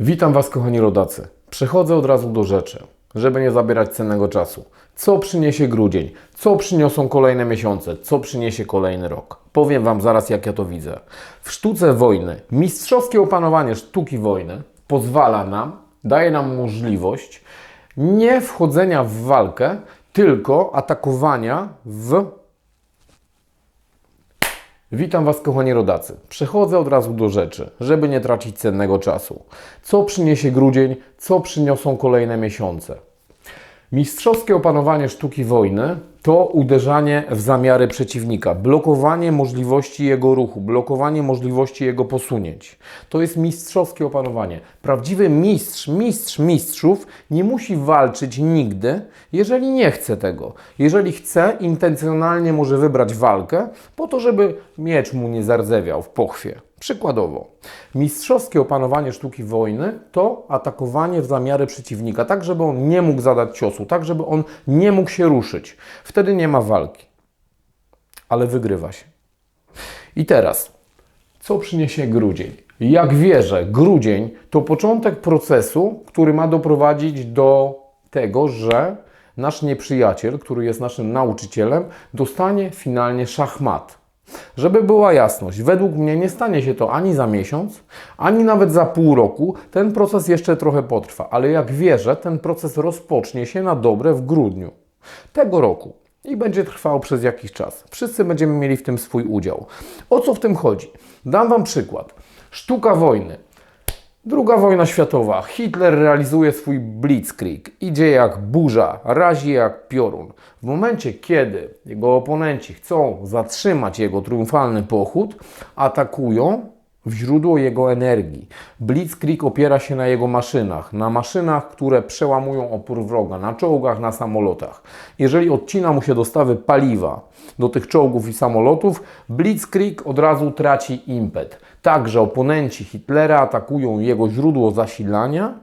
Witam Was, kochani rodacy. Przechodzę od razu do rzeczy, żeby nie zabierać cennego czasu. Co przyniesie grudzień? Co przyniosą kolejne miesiące? Co przyniesie kolejny rok? Powiem Wam zaraz, jak ja to widzę. W sztuce wojny, mistrzowskie opanowanie sztuki wojny pozwala nam, daje nam możliwość nie wchodzenia w walkę, tylko atakowania w Witam Was, kochani rodacy. Przechodzę od razu do rzeczy, żeby nie tracić cennego czasu. Co przyniesie grudzień, co przyniosą kolejne miesiące? Mistrzowskie opanowanie sztuki wojny to uderzanie w zamiary przeciwnika, blokowanie możliwości jego ruchu, blokowanie możliwości jego posunięć. To jest mistrzowskie opanowanie. Prawdziwy mistrz, mistrz mistrzów nie musi walczyć nigdy, jeżeli nie chce tego. Jeżeli chce, intencjonalnie może wybrać walkę po to, żeby miecz mu nie zardzewiał w pochwie. Przykładowo, mistrzowskie opanowanie sztuki wojny to atakowanie w zamiary przeciwnika, tak żeby on nie mógł zadać ciosu, tak żeby on nie mógł się ruszyć. Wtedy nie ma walki, ale wygrywa się. I teraz, co przyniesie grudzień? Jak wierzę, grudzień to początek procesu, który ma doprowadzić do tego, że nasz nieprzyjaciel, który jest naszym nauczycielem, dostanie finalnie szachmat. Żeby była jasność, według mnie nie stanie się to ani za miesiąc, ani nawet za pół roku. Ten proces jeszcze trochę potrwa, ale jak wierzę, ten proces rozpocznie się na dobre w grudniu tego roku i będzie trwał przez jakiś czas. Wszyscy będziemy mieli w tym swój udział. O co w tym chodzi? Dam Wam przykład. Sztuka wojny. Druga wojna światowa. Hitler realizuje swój blitzkrieg. Idzie jak burza, razi jak piorun. W momencie, kiedy jego oponenci chcą zatrzymać jego triumfalny pochód, atakują w źródło jego energii. Blitzkrieg opiera się na jego maszynach, na maszynach, które przełamują opór wroga, na czołgach, na samolotach. Jeżeli odcina mu się dostawy paliwa do tych czołgów i samolotów, Blitzkrieg od razu traci impet. Także oponenci Hitlera atakują jego źródło zasilania,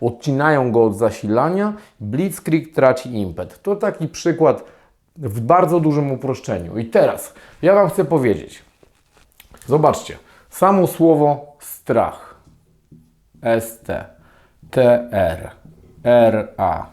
odcinają go od zasilania, Blitzkrieg traci impet. To taki przykład w bardzo dużym uproszczeniu. I teraz ja Wam chcę powiedzieć, zobaczcie, samo słowo strach, ST, TR, RA,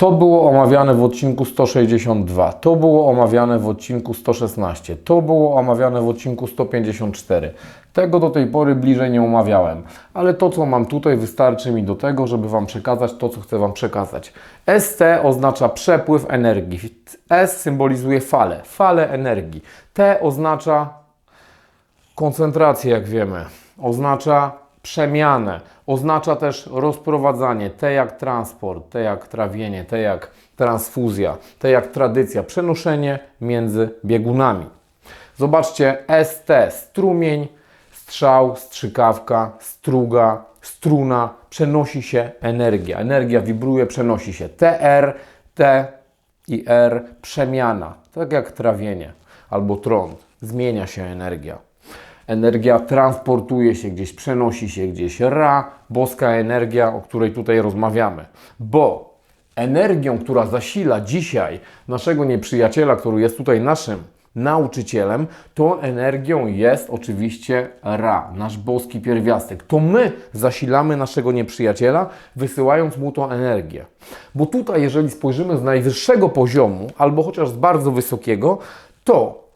to było omawiane w odcinku 162, to było omawiane w odcinku 116, to było omawiane w odcinku 154. Tego do tej pory bliżej nie omawiałem, ale to, co mam tutaj, wystarczy mi do tego, żeby Wam przekazać to, co chcę Wam przekazać. ST oznacza przepływ energii. S symbolizuje falę, falę energii. T oznacza koncentrację, jak wiemy. Oznacza przemianę. Oznacza też rozprowadzanie, T jak transport, T jak trawienie, T jak transfuzja, T jak tradycja, przenoszenie między biegunami. Zobaczcie, ST, strumień, strzał, strzykawka, struga, struna, przenosi się energia. Energia wibruje, przenosi się. TR, T i R, przemiana, tak jak trawienie albo trąd, zmienia się energia. Energia transportuje się gdzieś, przenosi się gdzieś. Ra, boska energia, o której tutaj rozmawiamy. Bo energią, która zasila dzisiaj naszego nieprzyjaciela, który jest tutaj naszym nauczycielem, tą energią jest oczywiście Ra, nasz boski pierwiastek. To my zasilamy naszego nieprzyjaciela, wysyłając mu tą energię. Bo tutaj, jeżeli spojrzymy z najwyższego poziomu, albo chociaż z bardzo wysokiego, to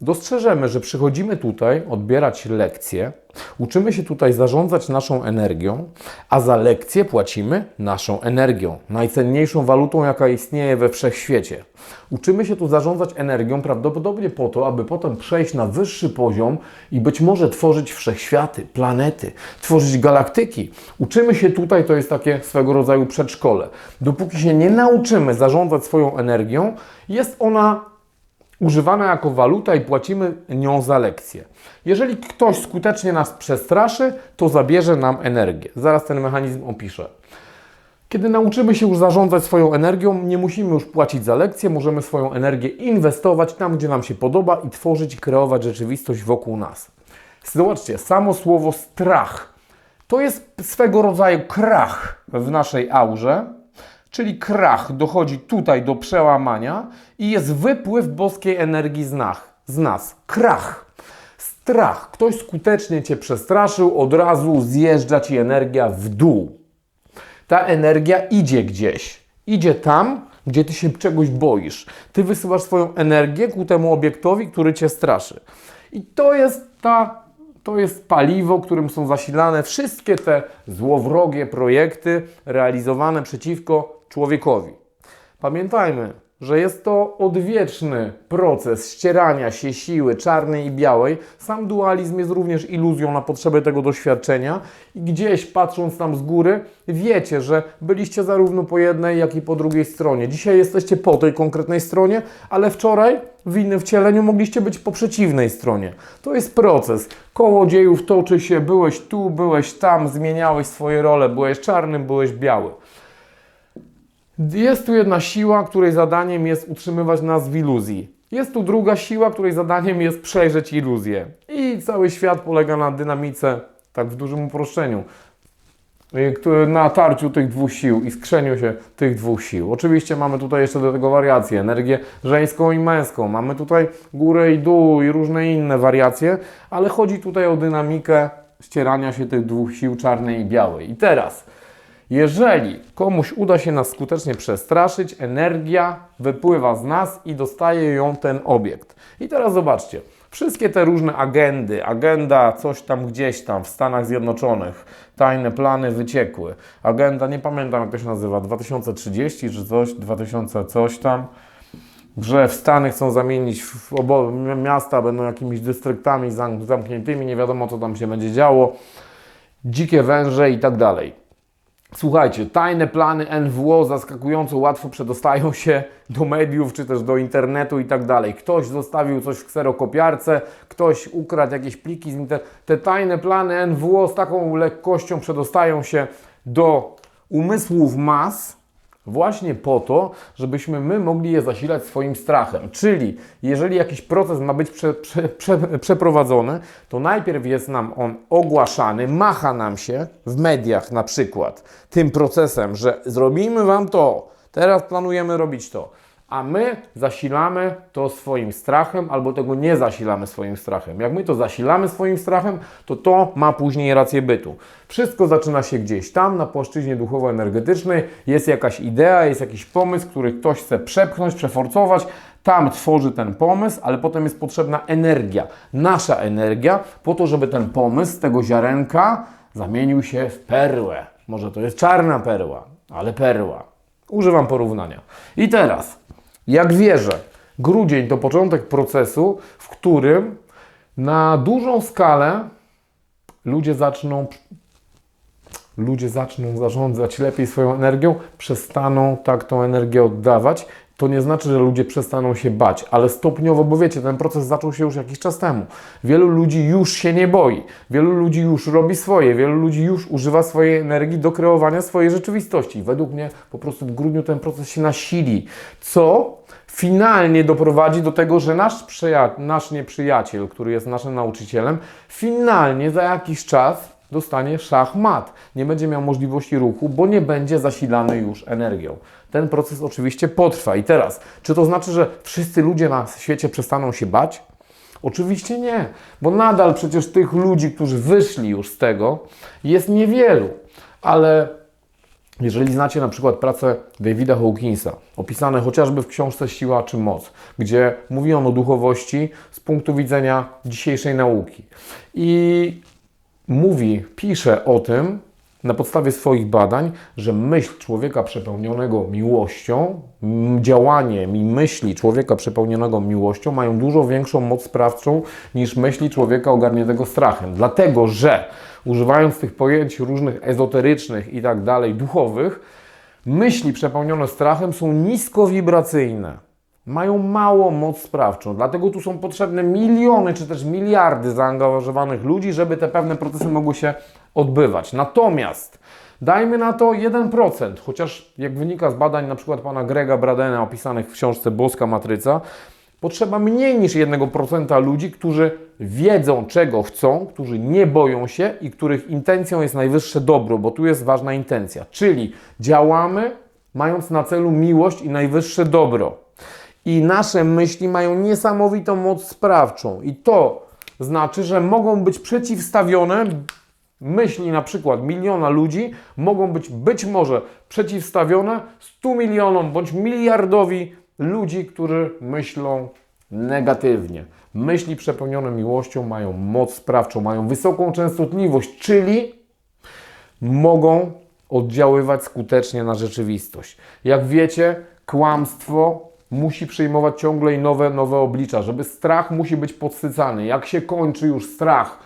dostrzeżemy, że przychodzimy tutaj odbierać lekcje, uczymy się tutaj zarządzać naszą energią, a za lekcje płacimy naszą energią, najcenniejszą walutą, jaka istnieje we wszechświecie. Uczymy się tu zarządzać energią prawdopodobnie po to, aby potem przejść na wyższy poziom i być może tworzyć wszechświaty, planety, tworzyć galaktyki. Uczymy się tutaj, to jest takie swego rodzaju przedszkole. Dopóki się nie nauczymy zarządzać swoją energią, jest ona używana jako waluta i płacimy nią za lekcję. Jeżeli ktoś skutecznie nas przestraszy, to zabierze nam energię. Zaraz ten mechanizm opiszę. Kiedy nauczymy się już zarządzać swoją energią, nie musimy już płacić za lekcję, możemy swoją energię inwestować tam, gdzie nam się podoba i tworzyć, kreować rzeczywistość wokół nas. Zobaczcie, samo słowo strach to jest swego rodzaju krach w naszej aurze, czyli krach dochodzi tutaj do przełamania i jest wypływ boskiej energii z nas. Z nas. Krach. Strach. Ktoś skutecznie cię przestraszył, od razu zjeżdża ci energia w dół. Ta energia idzie gdzieś. Idzie tam, gdzie ty się czegoś boisz. Ty wysyłasz swoją energię ku temu obiektowi, który cię straszy. I to jest ta, to jest paliwo, którym są zasilane wszystkie te złowrogie projekty realizowane przeciwko człowiekowi. Pamiętajmy, że jest to odwieczny proces ścierania się siły czarnej i białej. Sam dualizm jest również iluzją na potrzeby tego doświadczenia i gdzieś patrząc tam z góry, wiecie, że byliście zarówno po jednej, jak i po drugiej stronie. Dzisiaj jesteście po tej konkretnej stronie, ale wczoraj w innym wcieleniu mogliście być po przeciwnej stronie. To jest proces. Koło dziejów toczy się, byłeś tu, byłeś tam, zmieniałeś swoje role, byłeś czarnym, byłeś biały. Jest tu jedna siła, której zadaniem jest utrzymywać nas w iluzji. Jest tu druga siła, której zadaniem jest przejrzeć iluzję. I cały świat polega na dynamice, tak w dużym uproszczeniu, y, na tarciu tych dwóch sił i skrzeniu się tych dwóch sił. Oczywiście mamy tutaj jeszcze do tego wariacje, energię żeńską i męską. Mamy tutaj górę i dół i różne inne wariacje, ale chodzi tutaj o dynamikę ścierania się tych dwóch sił czarnej i białej. I teraz jeżeli komuś uda się nas skutecznie przestraszyć, energia wypływa z nas i dostaje ją ten obiekt. I teraz zobaczcie, wszystkie te różne agendy, agenda coś tam gdzieś tam w Stanach Zjednoczonych, tajne plany wyciekły, agenda, nie pamiętam jak to się nazywa, 2030 czy coś, 2000 coś tam, że w Stany chcą zamienić w obo- miasta, będą jakimiś dystryktami zam- zamkniętymi, nie wiadomo co tam się będzie działo, dzikie węże i tak dalej. Słuchajcie, tajne plany NWO zaskakująco łatwo przedostają się do mediów czy też do internetu i tak dalej. Ktoś zostawił coś w kserokopiarce, ktoś ukradł jakieś pliki z internetu. Te tajne plany NWO z taką lekkością przedostają się do umysłów mas, Właśnie po to, żebyśmy my mogli je zasilać swoim strachem. Czyli jeżeli jakiś proces ma być prze, prze, prze, przeprowadzony, to najpierw jest nam on ogłaszany, macha nam się w mediach na przykład tym procesem, że zrobimy Wam to, teraz planujemy robić to. A my zasilamy to swoim strachem, albo tego nie zasilamy swoim strachem. Jak my to zasilamy swoim strachem, to to ma później rację bytu. Wszystko zaczyna się gdzieś tam, na płaszczyźnie duchowo-energetycznej. Jest jakaś idea, jest jakiś pomysł, który ktoś chce przepchnąć, przeforcować. Tam tworzy ten pomysł, ale potem jest potrzebna energia, nasza energia, po to, żeby ten pomysł z tego ziarenka zamienił się w perłę. Może to jest czarna perła, ale perła. Używam porównania. I teraz, jak wierzę, grudzień to początek procesu, w którym na dużą skalę ludzie zaczną ludzie zaczną zarządzać lepiej swoją energią, przestaną tak tą energię oddawać. To nie znaczy, że ludzie przestaną się bać, ale stopniowo, bo wiecie, ten proces zaczął się już jakiś czas temu. Wielu ludzi już się nie boi, wielu ludzi już robi swoje, wielu ludzi już używa swojej energii do kreowania swojej rzeczywistości. Według mnie po prostu w grudniu ten proces się nasili, co finalnie doprowadzi do tego, że nasz, nasz nieprzyjaciel, który jest naszym nauczycielem, finalnie za jakiś czas dostanie szachmat. Nie będzie miał możliwości ruchu, bo nie będzie zasilany już energią. Ten proces oczywiście potrwa. I teraz, czy to znaczy, że wszyscy ludzie na świecie przestaną się bać? Oczywiście nie, bo nadal przecież tych ludzi, którzy wyszli już z tego, jest niewielu. Ale jeżeli znacie na przykład pracę Davida Hawkinsa, opisane chociażby w książce Siła czy Moc, gdzie mówi on o duchowości z punktu widzenia dzisiejszej nauki. I mówi, pisze o tym na podstawie swoich badań, że myśl człowieka przepełnionego miłością, działanie i myśli człowieka przepełnionego miłością mają dużo większą moc sprawczą niż myśli człowieka ogarniętego strachem. Dlatego, że używając tych pojęć różnych ezoterycznych i tak dalej, duchowych, myśli przepełnione strachem są niskowibracyjne mają małą moc sprawczą. Dlatego tu są potrzebne miliony czy też miliardy zaangażowanych ludzi, żeby te pewne procesy mogły się odbywać. Natomiast dajmy na to 1%, chociaż jak wynika z badań na przykład pana Grega Bradena opisanych w książce Boska Matryca, potrzeba mniej niż 1% ludzi, którzy wiedzą czego chcą, którzy nie boją się i których intencją jest najwyższe dobro, bo tu jest ważna intencja. Czyli działamy mając na celu miłość i najwyższe dobro. I nasze myśli mają niesamowitą moc sprawczą. I to znaczy, że mogą być przeciwstawione myśli na przykład miliona ludzi mogą być być może przeciwstawione 100 milionom bądź miliardowi ludzi, którzy myślą negatywnie. Myśli przepełnione miłością mają moc sprawczą, mają wysoką częstotliwość, czyli mogą oddziaływać skutecznie na rzeczywistość. Jak wiecie, kłamstwo musi przyjmować ciągle i nowe, nowe oblicza, żeby strach musi być podsycany. Jak się kończy już strach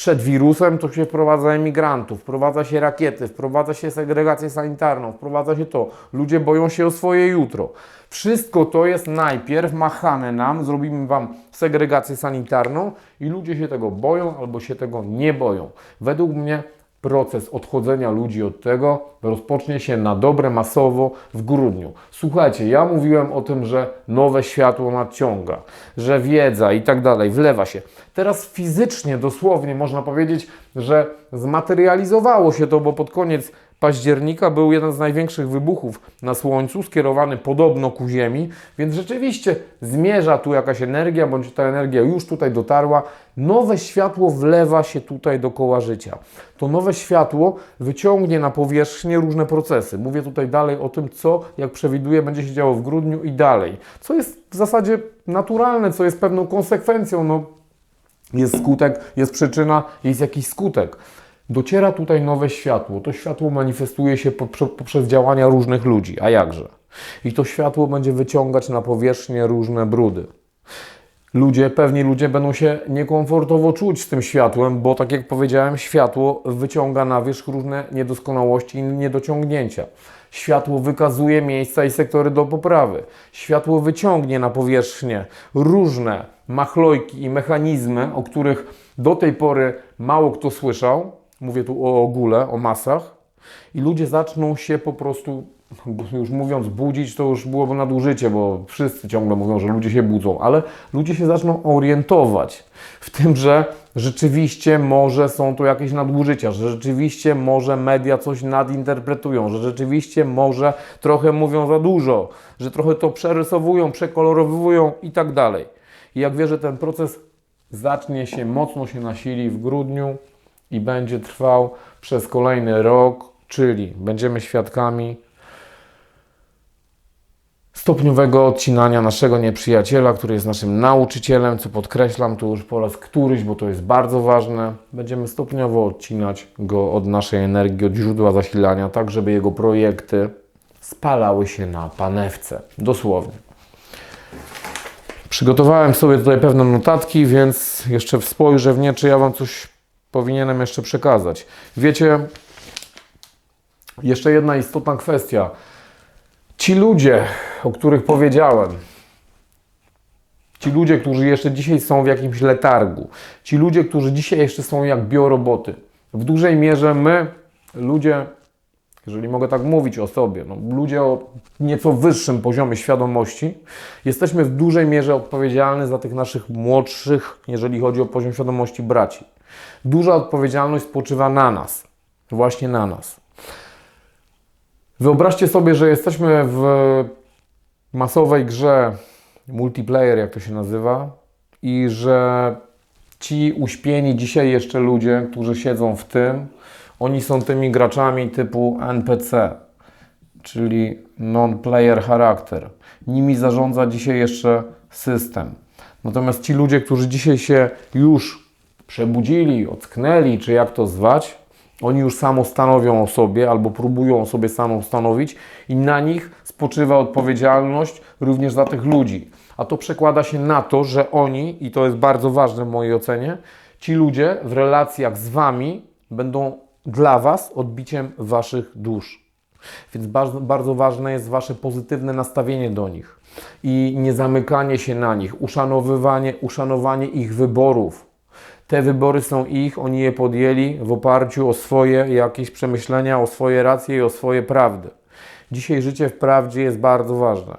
przed wirusem, to się wprowadza emigrantów, wprowadza się rakiety, wprowadza się segregację sanitarną, wprowadza się to. Ludzie boją się o swoje jutro. Wszystko to jest najpierw machane nam, zrobimy Wam segregację sanitarną i ludzie się tego boją albo się tego nie boją. Według mnie proces odchodzenia ludzi od tego rozpocznie się na dobre masowo w grudniu. Słuchajcie, ja mówiłem o tym, że nowe światło nadciąga, że wiedza i tak dalej wlewa się. Teraz fizycznie, dosłownie można powiedzieć, że zmaterializowało się to, bo pod koniec października był jeden z największych wybuchów na Słońcu, skierowany podobno ku Ziemi, więc rzeczywiście zmierza tu jakaś energia, bądź ta energia już tutaj dotarła. Nowe światło wlewa się tutaj dookoła życia. To nowe światło wyciągnie na powierzchnię różne procesy. Mówię tutaj dalej o tym, co, jak przewiduję, będzie się działo w grudniu i dalej. Co jest w zasadzie naturalne, co jest pewną konsekwencją. No, jest skutek, jest przyczyna, jest jakiś skutek. Dociera tutaj nowe światło. To światło manifestuje się poprze- poprzez działania różnych ludzi. A jakże? I to światło będzie wyciągać na powierzchnię różne brudy. Ludzie, pewni ludzie będą się niekomfortowo czuć z tym światłem, bo tak jak powiedziałem, światło wyciąga na wierzch różne niedoskonałości i niedociągnięcia. Światło wykazuje miejsca i sektory do poprawy. Światło wyciągnie na powierzchnię różne machlojki i mechanizmy, o których do tej pory mało kto słyszał. Mówię tu o ogóle, o masach. I ludzie zaczną się po prostu, już mówiąc budzić, to już byłoby nadużycie, bo wszyscy ciągle mówią, że ludzie się budzą, ale ludzie się zaczną orientować w tym, że rzeczywiście może są to jakieś nadużycia, że rzeczywiście może media coś nadinterpretują, że rzeczywiście może trochę mówią za dużo, że trochę to przerysowują, przekolorowują i tak dalej. I jak wierzę, ten proces zacznie się, mocno się nasili w grudniu i będzie trwał przez kolejny rok, czyli będziemy świadkami stopniowego odcinania naszego nieprzyjaciela, który jest naszym nauczycielem, co podkreślam tu już po raz któryś, bo to jest bardzo ważne. Będziemy stopniowo odcinać go od naszej energii, od źródła zasilania, tak żeby jego projekty spalały się na panewce. Dosłownie. Przygotowałem sobie tutaj pewne notatki, więc jeszcze spojrzę w nie, czy ja Wam coś powinienem jeszcze przekazać. Wiecie, jeszcze jedna istotna kwestia. Ci ludzie, o których powiedziałem, ci ludzie, którzy jeszcze dzisiaj są w jakimś letargu, ci ludzie, którzy dzisiaj jeszcze są jak bioroboty, w dużej mierze my, ludzie, jeżeli mogę tak mówić o sobie, no, ludzie o nieco wyższym poziomie świadomości, jesteśmy w dużej mierze odpowiedzialni za tych naszych młodszych, jeżeli chodzi o poziom świadomości braci. Duża odpowiedzialność spoczywa na nas, właśnie na nas. Wyobraźcie sobie, że jesteśmy w masowej grze multiplayer, jak to się nazywa, i że ci uśpieni dzisiaj jeszcze ludzie, którzy siedzą w tym, oni są tymi graczami typu NPC, czyli non-player charakter. Nimi zarządza dzisiaj jeszcze system. Natomiast ci ludzie, którzy dzisiaj się już przebudzili, ocknęli, czy jak to zwać, oni już samo stanowią o sobie albo próbują o sobie samą stanowić i na nich spoczywa odpowiedzialność również za tych ludzi. A to przekłada się na to, że oni, i to jest bardzo ważne w mojej ocenie, ci ludzie w relacjach z Wami będą dla Was odbiciem Waszych dusz. Więc bardzo, bardzo ważne jest Wasze pozytywne nastawienie do nich i nie zamykanie się na nich, uszanowywanie, uszanowanie ich wyborów. Te wybory są ich, oni je podjęli w oparciu o swoje jakieś przemyślenia, o swoje racje i o swoje prawdy. Dzisiaj życie w prawdzie jest bardzo ważne.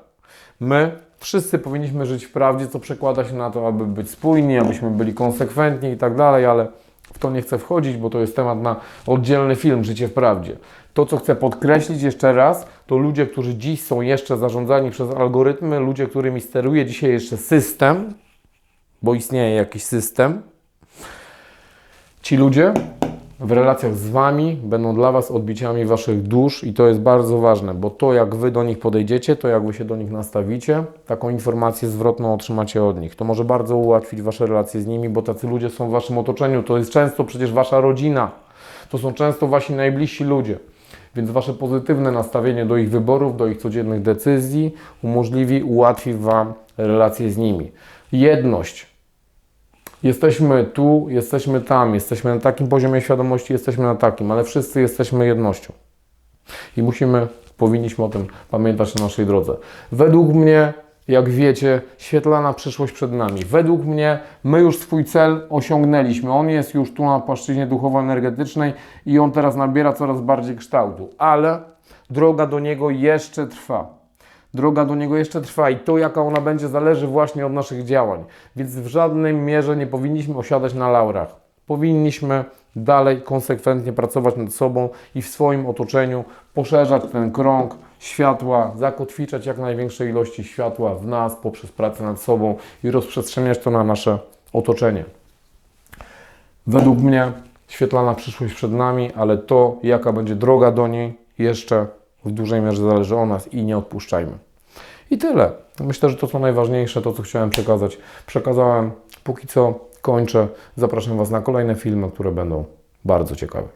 My wszyscy powinniśmy żyć w prawdzie, co przekłada się na to, aby być spójni, abyśmy byli konsekwentni i tak dalej, ale w to nie chcę wchodzić, bo to jest temat na oddzielny film Życie w prawdzie. To, co chcę podkreślić jeszcze raz, to ludzie, którzy dziś są jeszcze zarządzani przez algorytmy, ludzie, którymi steruje dzisiaj jeszcze system, bo istnieje jakiś system, Ci ludzie w relacjach z Wami będą dla Was odbiciami Waszych dusz i to jest bardzo ważne, bo to jak Wy do nich podejdziecie, to jak Wy się do nich nastawicie, taką informację zwrotną otrzymacie od nich. To może bardzo ułatwić Wasze relacje z nimi, bo tacy ludzie są w Waszym otoczeniu, to jest często przecież Wasza rodzina, to są często Wasi najbliżsi ludzie. Więc Wasze pozytywne nastawienie do ich wyborów, do ich codziennych decyzji umożliwi, ułatwi Wam relacje z nimi. Jedność. Jesteśmy tu, jesteśmy tam, jesteśmy na takim poziomie świadomości, jesteśmy na takim, ale wszyscy jesteśmy jednością. I musimy, powinniśmy o tym pamiętać na naszej drodze. Według mnie, jak wiecie, świetlana przyszłość przed nami. Według mnie my już swój cel osiągnęliśmy. On jest już tu na płaszczyźnie duchowo-energetycznej i on teraz nabiera coraz bardziej kształtu, ale droga do niego jeszcze trwa. Droga do niego jeszcze trwa i to, jaka ona będzie, zależy właśnie od naszych działań. Więc w żadnej mierze nie powinniśmy osiadać na laurach. Powinniśmy dalej konsekwentnie pracować nad sobą i w swoim otoczeniu, poszerzać ten krąg światła, zakotwiczać jak największej ilości światła w nas poprzez pracę nad sobą i rozprzestrzeniać to na nasze otoczenie. Według mnie świetlana przyszłość przed nami, ale to, jaka będzie droga do niej, jeszcze w dużej mierze zależy od nas i nie odpuszczajmy. I tyle. Myślę, że to co najważniejsze, to co chciałem przekazać, przekazałem. Póki co kończę. Zapraszam Was na kolejne filmy, które będą bardzo ciekawe.